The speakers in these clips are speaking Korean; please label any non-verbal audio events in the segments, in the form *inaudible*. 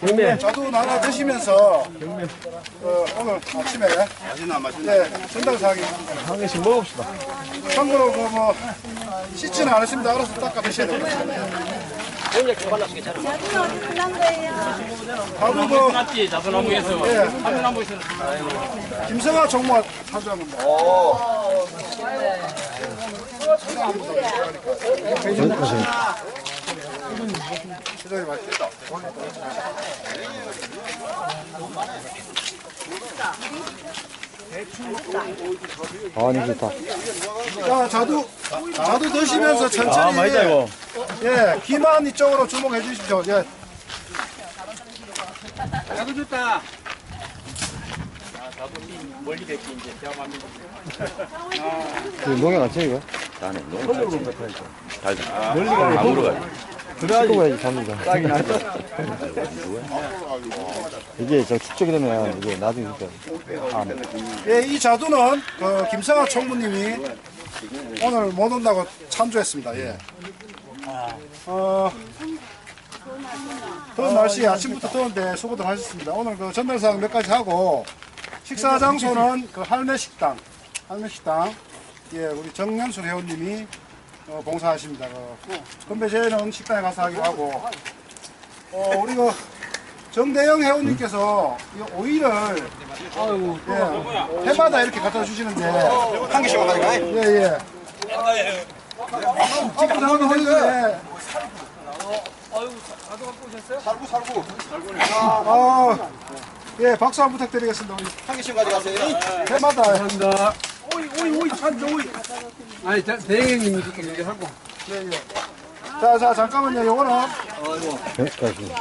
네, 저도 나눠 드시면서 어, 오늘 아침에. 네, 전달사항이. 한 개씩 먹읍시다. 참고로 그뭐 씻지는 않으십니다. 알아서 닦아 드셔야 됩니다. 바로 그 맞지 자선나무에서. 예, 자선나무에서. 김성아 총무가参주한 겁니다. 시장이 맛있다. 아니 좋다. 자, 자두, 자두 드시면서 천천히. 아 맛있다 이거. 예, 귀만 이쪽으로 주목해 주십시오. 예. 자도 좋다 멀리 뵙기 이제 대화합니다 그 농약 안 치는 거? 나는 너무 잘 잘. 멀리 가야 물어가. 그래야지 가야지 잡는다. *laughs* 이게 저 축적이 되면 이게 나중에 해. 예, 이 자두는 그 김성아 총무님이 오늘 못 온다고 참조했습니다. 예. 어, 더운 날씨 아침부터 더운데 수고들 하셨습니다. 오늘 그 전달사항 몇 가지 하고 식사 장소는 그 할매 식당, 할매 식당. 예, 우리 정연술 회원님이 어, 봉사하십니다. 그, 근데 저희는 식당에 가서 하기로 하고 어, 우리 그 정대영 회원님께서 이 오이를 예, 해마다 이렇게 갖다 주시는데 한 개씩 가져가? 예예. 지금 나오는 하는데. 살구 살구. 아, 예 박수 한번 부탁드리겠습니다. 우리 한 개씩 가져가세요. 해마다 오이 오이 오이 산죠 오이 아니 자, 대행님이 좀 얘기하고 예예. 자자 잠깐만요. 요거는 여기까지.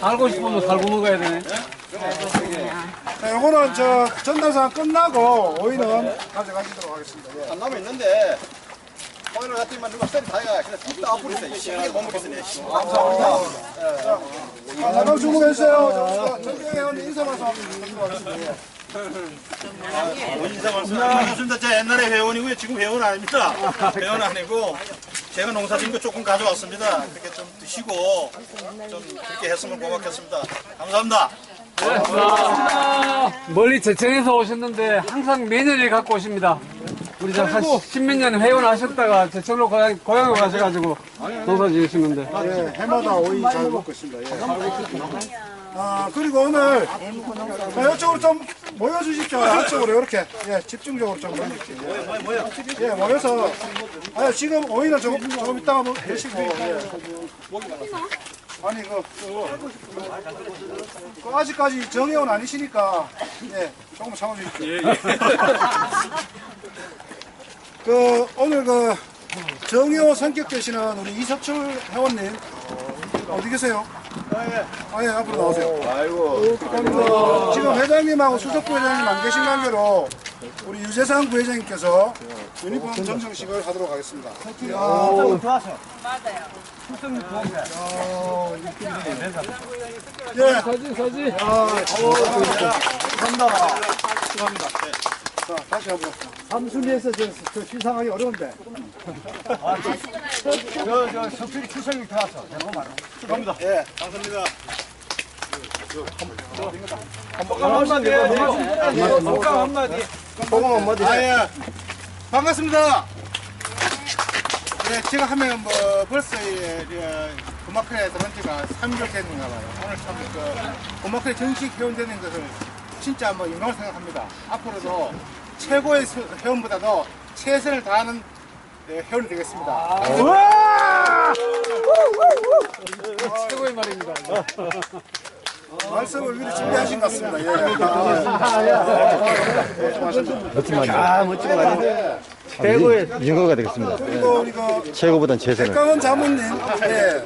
살고 싶으면 살고 먹어야 되네 자, 요거는 저 전달사항 끝나고 오이는 가져가시도록 하겠습니다. 예. 안 남아 있는데 오늘 같으면 누가 쌤 다해가 그냥 뚝딱 앞으로 있어. 시간이 못 먹겠으네. 아, 잠깐 주문해주세요. 저, 정대영 회원님 인사 말씀 드리도록 하겠습니다. 예. 인사 말씀. 반갑습니다. 제 옛날에 회원이고요. 지금 회원 아닙니다. 회원 아니고 제가 농사진 거 조금 가져왔습니다. 그렇게 좀 드시고 좀 그렇게 했으면 고맙겠습니다. 감사합니다. 멀리 제천에서 오셨는데 항상 매년에 갖고 오십니다 우리 저한 십몇 년 회원 하셨다가 제천으로 고향, 고향에 가셔가지고 농사 지으시는데 예, 해마다 오이 잘 먹고 있습니다. 예. 아, 그리고 오늘, 자, 이쪽으로 좀 모여주십시오. 이쪽으로, 이렇게. 예, 집중적으로 좀 모여주십시오. 예, 예 모여서. 아 지금 오이는 조금, 조금 이따가 뭐 드시고. 예. 아니, 그, 그, 아직까지 정회원 아니시니까, 예, 조금 참아주십시오. *laughs* 그, 오늘 그, 정의호 성격 되시는 우리 이석철 회원님 어디 계세요? 아 예, 앞으로 나오세요. 아이고. 지금 회장님하고 수석부 회장님 안 계신 관계로 우리 유재상 부회장님께서 유니폼 전정식을 하도록 하겠습니다. 예. 사진 사진 자, 다시 한번. 삼순위에서 저, 저 시상하기 어려운데. 예, 감사합니다. 아, 예. 반갑습니다. 네, 제가 하면 뭐 벌써 예, 예, 고마크에 들어온 지가 3개월 됐는가 봐요. 오늘 참그 고마크에 정식 회원되는 것을 진짜 뭐 영광을 생각합니다. 앞으로도 최고의 수- 회원보다도 최선을 다하는 네, 회원이 되겠습니다. 최고의 말입니다 말씀을 미리 준비하신 것 같습니다. 예. 멋진 말이야. 최고의 증거가 되겠습니다. 그리고 우리 그 최고보단 최선을. 백강원 자문님, 예.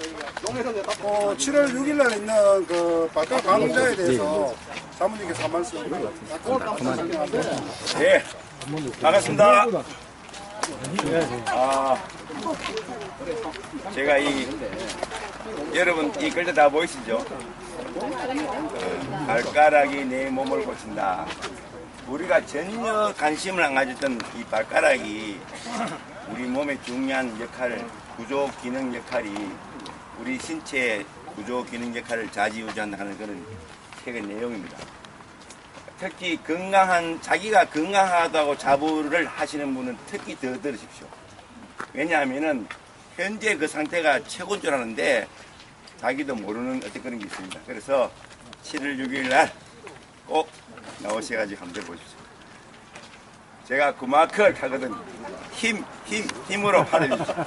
어, 7월 6일 날 있는 그 바깥 강좌에 대해서 자문님께서 한 말씀 예. 반갑습니다. 아, 제가 이 여러분 이 글자 다 보이시죠? 어, 발가락이 내 몸을 고친다. 우리가 전혀 관심을 안 가졌던 이 발가락이 우리 몸의 중요한 역할을 구조 기능 역할이 우리 신체에 구조 기능 역할을 좌지우지한다는 그런 책의 내용입니다. 특히 건강한 자기가 건강하다고 자부를 하시는 분은 특히 더 들으십시오. 왜냐하면은 현재 그 상태가 최고인 줄 아는데 자기도 모르는 어떤 그런 게 있습니다. 그래서 7월 6일 날 꼭 나오셔가지고 한번 들어보십시오. 제가 구마클 하거든. 힘, 힘, 힘으로 받아주십시오.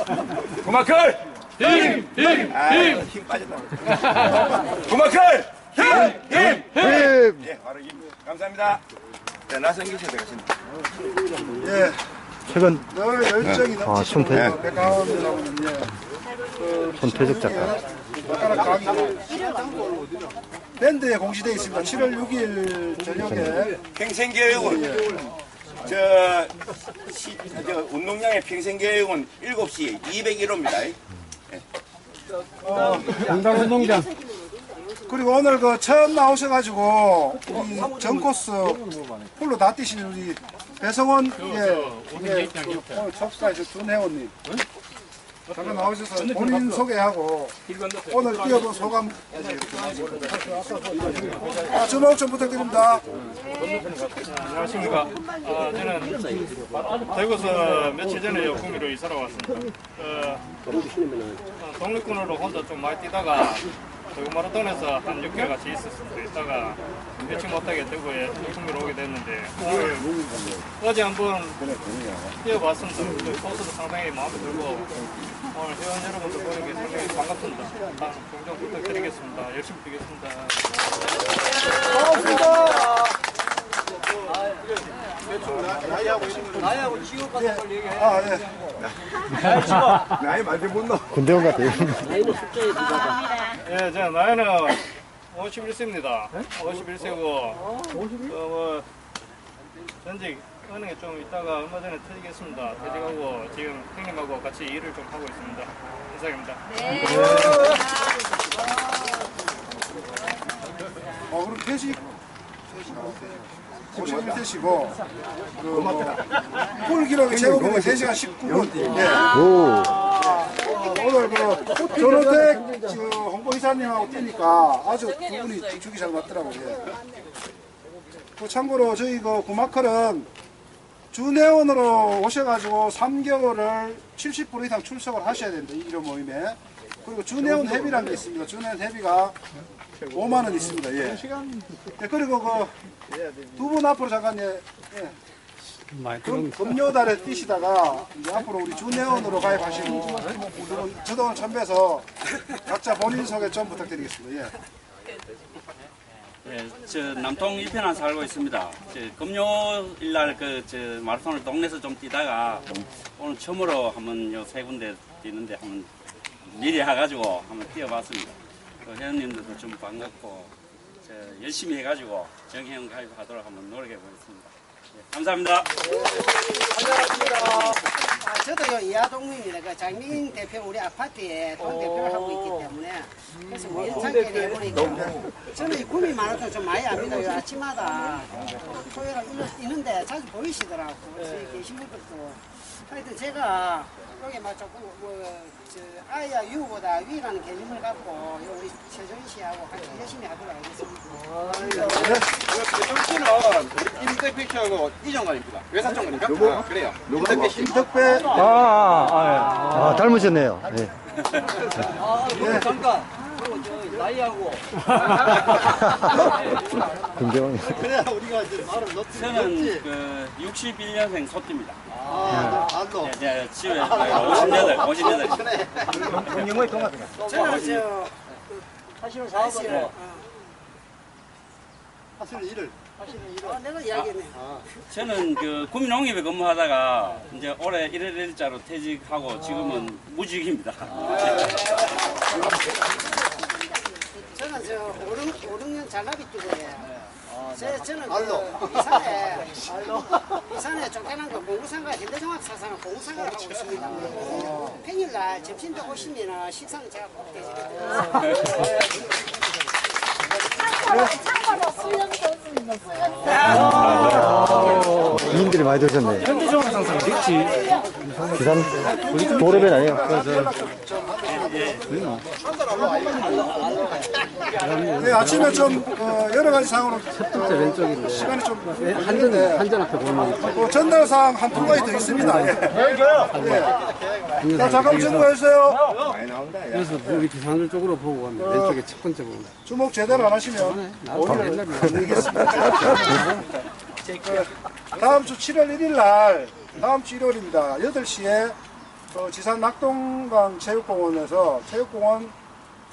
*laughs* 구마클! 힘! 힘! 아, 힘 빠졌다. *laughs* 구마클! 힘! 힘! 힘! 예, 바로 힘. 감사합니다. 자, 나성기 씨도 가십니다. 예, 최근 늘 열정이 아, 넘치시는 손태- 그 백가원이라고는 예. 손태적 작가. 강의 밴드에 공시되어 있습니다. 7월 6일 저녁에 평생교육은 저, 시, 저 운동장의 평생교육은 7시에 201호입니다. 공장운동장. 그리고 오늘 그 처음 나오셔가지고 우리 전 코스 풀로 다 뛰신 우리 배성원 예, 예, 그 오늘 접수하신 준혜원님 잠깐 나오셔서 본인 소개하고 오늘 뛰어본 소감 아, 주목 좀 부탁드립니다. 안녕하십니까. 아, 저는 대구에서 며칠 전에 요 구미로 이사를 왔습니다. 어, 어, 독립군으로 혼자 좀 많이 뛰다가 대구 마라톤에서 한 6개월 같이 있었습니다. 있다가 며칠 못하게 대구에 구미로 오게 됐는데 오늘 어제 한번 뛰어봤습니다. 그 코스도 상당히 마음에 들고 오늘 회원 여러분들 보는 게 상당히 반갑습니다. 아, 종종 부탁드리겠습니다. 열심히 뛰겠습니다. 아, 예. 나이 많이 못 넣어. 군대원 같아요. 예, 제 나이는 51세입니다. 51세고, 어, 뭐, 전직 은행에 좀 있다가 얼마 전에 퇴직했습니다. 퇴직하고 지금 형님하고 같이 일을 좀 하고 있습니다. 이상입니다. 어, 그럼 퇴직, 50일 퇴시고, 그, 뭐, 꿀 기록이 제목이 3시간 19분. 예. 오, 오늘 그 전호택 그 홍보 이사님하고 뛰니까 아주 두 분이 죽이 잘 맞더라고요. 예. 그 참고로 저희 그 구마클은 주내원으로 오셔가지고 3개월을 70% 이상 출석을 하셔야 된다. 이런 모임에. 그리고 주내원 회비라는 게 있습니다. 주내원 회비가 5만 원 있습니다. 예. 예, 그리고 그 두 분 앞으로 잠깐 예. 예. 많이 금, 금요달에 뛰시다가 이제 앞으로 우리 준회원으로 가입하시고 두분 저도 오늘 참배해서 각자 본인 소개 좀 부탁드리겠습니다. 예. 예, 저 남통 이편안 살고 있습니다. 저 금요일 날그저 마라톤을 동네에서 좀 뛰다가 오늘 처음으로 한번 요 세 군데 뛰는데 한번 미리 해가지고 한번 뛰어봤습니다. 그 회원님들도 좀 반갑고 저 열심히 해가지고 정형 가입하도록 한번 노력해 보겠습니다. 예, 감사합니다. 아, 저도요 이하동무입니다. 그 장민 대표 우리 아파트에 동 대표를 하고 있기 때문에 그래서 뭐 연상계를 해보니까 저는 이 구미 마라톤 좀 많이 압니다. 요 아침마다 토요일 있는- 있는데 자주 보이시더라고. 그래서 계신 분들도 하여튼 제가 여기 막 조금 뭐저 아이야 유보다 위라는 개념을 갖고 요 우리 최정희 씨하고 같이 열심히 하도록 하겠습니다. 정치는 임대표 씨하고 이정관입니다. 외사정관인가? 누구? 아, 그래요. 임대표 씨. 이덕배 아, 아, 아, 아, 닮으셨네요. 네. 잠깐. 나이하고 군대원. *laughs* 그래야 우리가 이제 말을 넣지. 저는 그 61년생 소띠입니다. 아, 안도. 예, 예, 집에 58, 58. 저는 저 하시는 사실은 하시는 일을. 어, 내가 이야기했네. 저는 그 구민농협에 근무하다가 이제 올해 1월 1일자로 퇴직하고 지금은 무직입니다. 저는 저 5, 5년 잘나비 뛰고요. 제, 저는 그 이산에, *laughs* 이산에 쫓겨난 그 공구상가 현대종합 사상을 공구상가를 하고 있습니다. 평일날 점심때 오시면 식사는 제가 꼭 대접해드립니다. 미인들이 많이 들으셨네. 현대종합 상상 있지. 기산, 도레벨 아니에요? 네, 아침에 좀 어, 여러 가지 상황으로 첫 번째 왼쪽인데 시간이 좀 한전 걸리는데 한전 앞에 보면 뭐 전달 사항 한두 가지 더 있습니다. 예. 자, 잠깐 정보해주세요. 그래서 여기 기상들 쪽으로 보고 가면 왼쪽에 첫 번째 보면 주목 제대로 안 하시면 오히려 옛날에 드리겠습니다. *laughs* 다음 주 7월 1일 날, 다음 주 일요일입니다. 8시에 그 지산 낙동강 체육공원에서 체육공원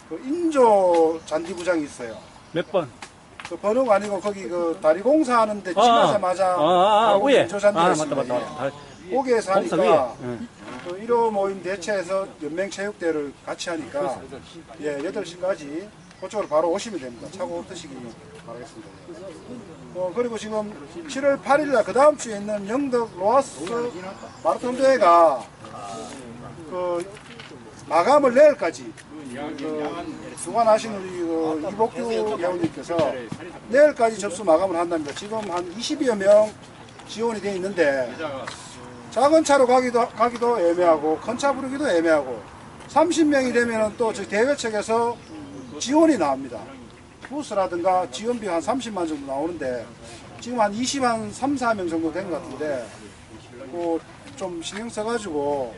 그 인조 잔디구장이 있어요. 몇 번? 그 번호가 아니고 거기 그 다리 공사하는데 지나자마자 아, 아, 아, 그 위에. 인조 잔디가 아, 맞다, 있습니다. 맞다, 맞다. 거기에서 공사 위에. 그 1호 모임 대체해서 연맹체육대회를 같이 하니까 예, 8시까지 그쪽으로 바로 오시면 됩니다. 차고 드시기 바라겠습니다. 어, 그리고 지금 7월 8일 날 그 다음 주에 있는 영덕 로아스 마라톤 대회가 그 마감을 내일까지 그 주관하신 우리 그 이복규 회원님께서 내일까지 접수 마감을 한답니다. 지금 한 20여 명 지원이 돼 있는데 작은 차로 가기도, 가기도 애매하고 큰 차 부르기도 애매하고 30명이 되면 또 대회 측에서 지원이 나옵니다. 부스라든가 지원비 한 30만 정도 나오는데 지금 한 20, 한 3, 4명 정도 된 것 같은데 뭐좀 신경 써가지고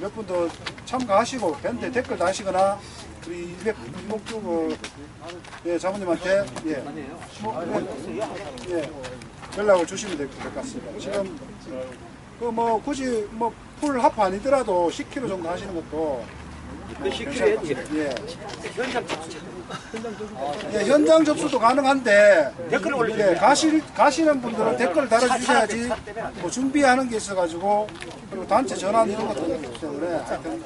몇 분 더 참가하시고 밴드 댓글 다시거나 우리 이목주 그 예, 자모님한테 예, 예, 예, 연락을 주시면 될 것 같습니다. 지금 그 뭐 굳이 뭐풀 아니더라도 10km 정도 하시는 것도 그 10km 예. 예, 현장 접수도 가능한데 예, 가시, 가시는 분들은 댓글 달아주셔야지 뭐 준비하는 게 있어가지고 그리고 단체 전환 이런 것도 있기 때문에 하여튼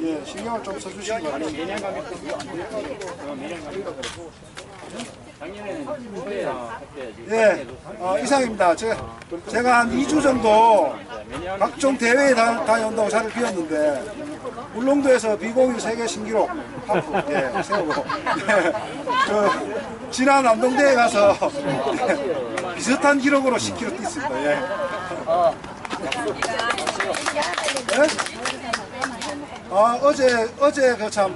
예, 신경을 좀 써주시기 바랍니다. 예, 어, 이상입니다. 제, 제가 한 2주 정도 각종 대회에 다, 다녀온다고 자리를 비웠는데 울릉도에서 비공유 세계 신기록 하프 예, 세우고 예, 그 지난 남동대회 가서 예, *laughs* 비슷한 기록으로 10km 뛰습니다. 예. 예? 아, 어제 어제 그 참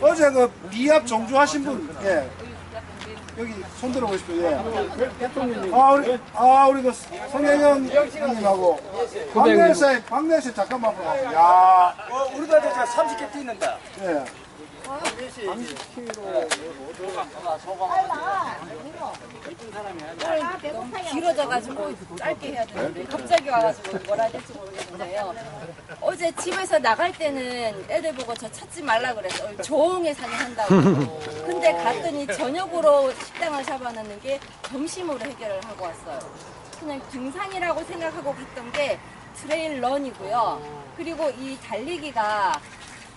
어제 그 미합 종주 하신 분 예. 여기 손 들어보십시오. 예. 아 우리 아 우리 그 성혜경 형님하고 박내세 박내세 잠깐만 봐. 야. 우리도 이제 30개 뛰는데. 예. 길어져가지고 짧게 해야 되는데 갑자기 와가지고 뭐라 해야 될지 모르겠는데요. 어제 집에서 나갈 때는 애들 보고 저 찾지 말라 그래서 어, 조용히 사냥한다고. 근데 갔더니 저녁으로 식당을 잡아놓는 게 점심으로 해결을 하고 왔어요. 그냥 등산이라고 생각하고 갔던 게 트레일 런이고요. 그리고 이 달리기가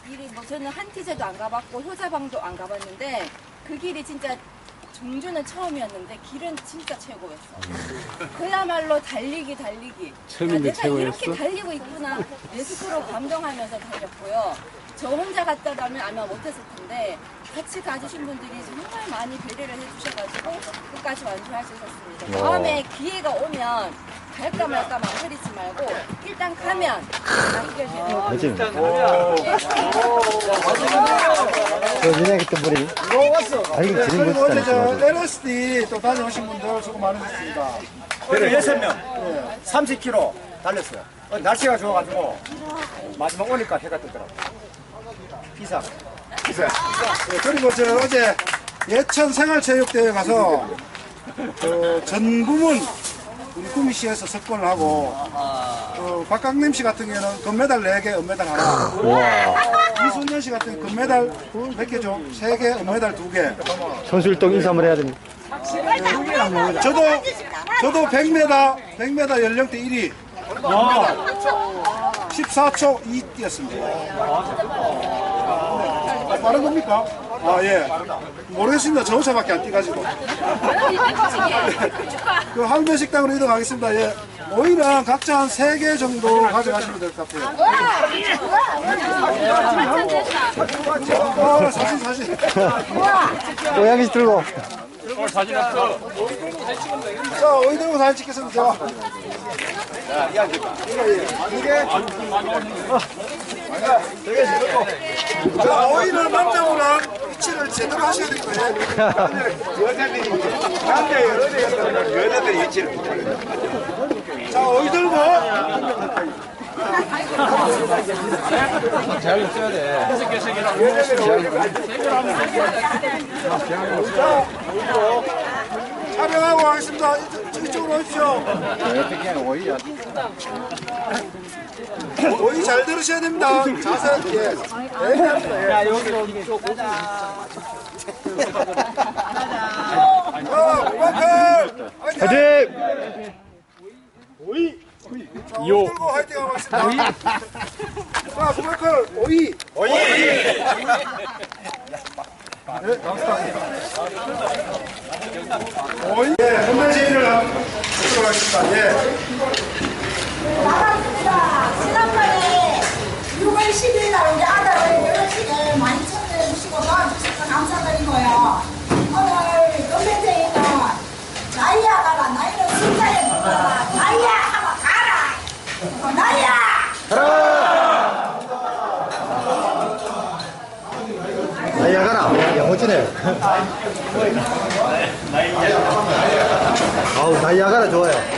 일이 뭐 저는 한티제도 안 가봤고 효자방도 안 가봤는데 그 길이 진짜 종주는 처음이었는데 길은 진짜 최고였어. 그야말로 달리기 달리기. 처음인데 아, 내가 최고였어? 이렇게 달리고 있구나. 내 스스로 감동하면서 달렸고요. 저 혼자 갔다 가면 아마 못했을 텐데 같이 가주신 분들이 정말 많이 배려를 해주셔가지고 끝까지 수 있었습니다. 다음에 기회가 오면 갈까 말까 망설이지 말고 일단 가면 다 해결돼요. 그렇지. 그 민혁이 또 머리. 아, 이거 지는 그리고 거 어제 있잖아. 저 LSD 또 다녀오신 분들 수고 많으셨습니다. 그래 여섯 명 30km 달렸어요. 어, 날씨가 좋아가지고 마지막 오니까 해가 뜨더라고. 비상. 예, 그리고 저 어제 예천 생활체육대회 가서 그 전부문 우리 구미시에서 석권을 하고 그 박강림 씨 같은 경우는 금메달 4개, 은메달 하나 이순현 씨 같은 경우 금메달 몇 개죠? 3개, 은메달 2개 선수 일동 인사 한번 해야 됩니다. 저도 저도 100m 100m 연령대 1위 14초 2 뛰었습니다. 아, 빠른 겁니까? 아 예. 모르겠습니다. 저 차밖에 안 뛰가지고. *laughs* 그 할매 식당으로 이동하겠습니다. 예. 오이는 각자 한 3개 정도 가져가시면 될 것 같아요. 아, 사진 사진. 고양이 들고. 사진 없어. 자, 오이 들고 사진 찍겠습니다. 이게 자, 오이는 남자분은 위치를 제대로 하셔야 될 거예요. 여자들이 남자 여자들 여자들이 위치를 자, 오이 들고. 촬영하고 가겠습니다. 이쪽- 이쪽으로 오십시 오. 오이 잘 들으셔야 됩니다. 자세, 예. 야, 여기로 쭉 자, 고마클! 화이팅! 오이! 자, 오이 들고 화이팅 하고 있습니다. 자, 고마클! 오이! 오이! 예, 혼날 제의를 하도록 하겠습니다. 예. 반갑습니다. 지난번에 6월 10일 날 우리 아들 결혼식을 많이 참여해 주시고 도와주셔서 감사드리고요. 오늘 건배제에는 나이야 가라 나이는 숫자에 불러라 나이야 하면 가라 나이야 나이아가라. 야, 멋지네. 아우, 나이아가라 좋아요.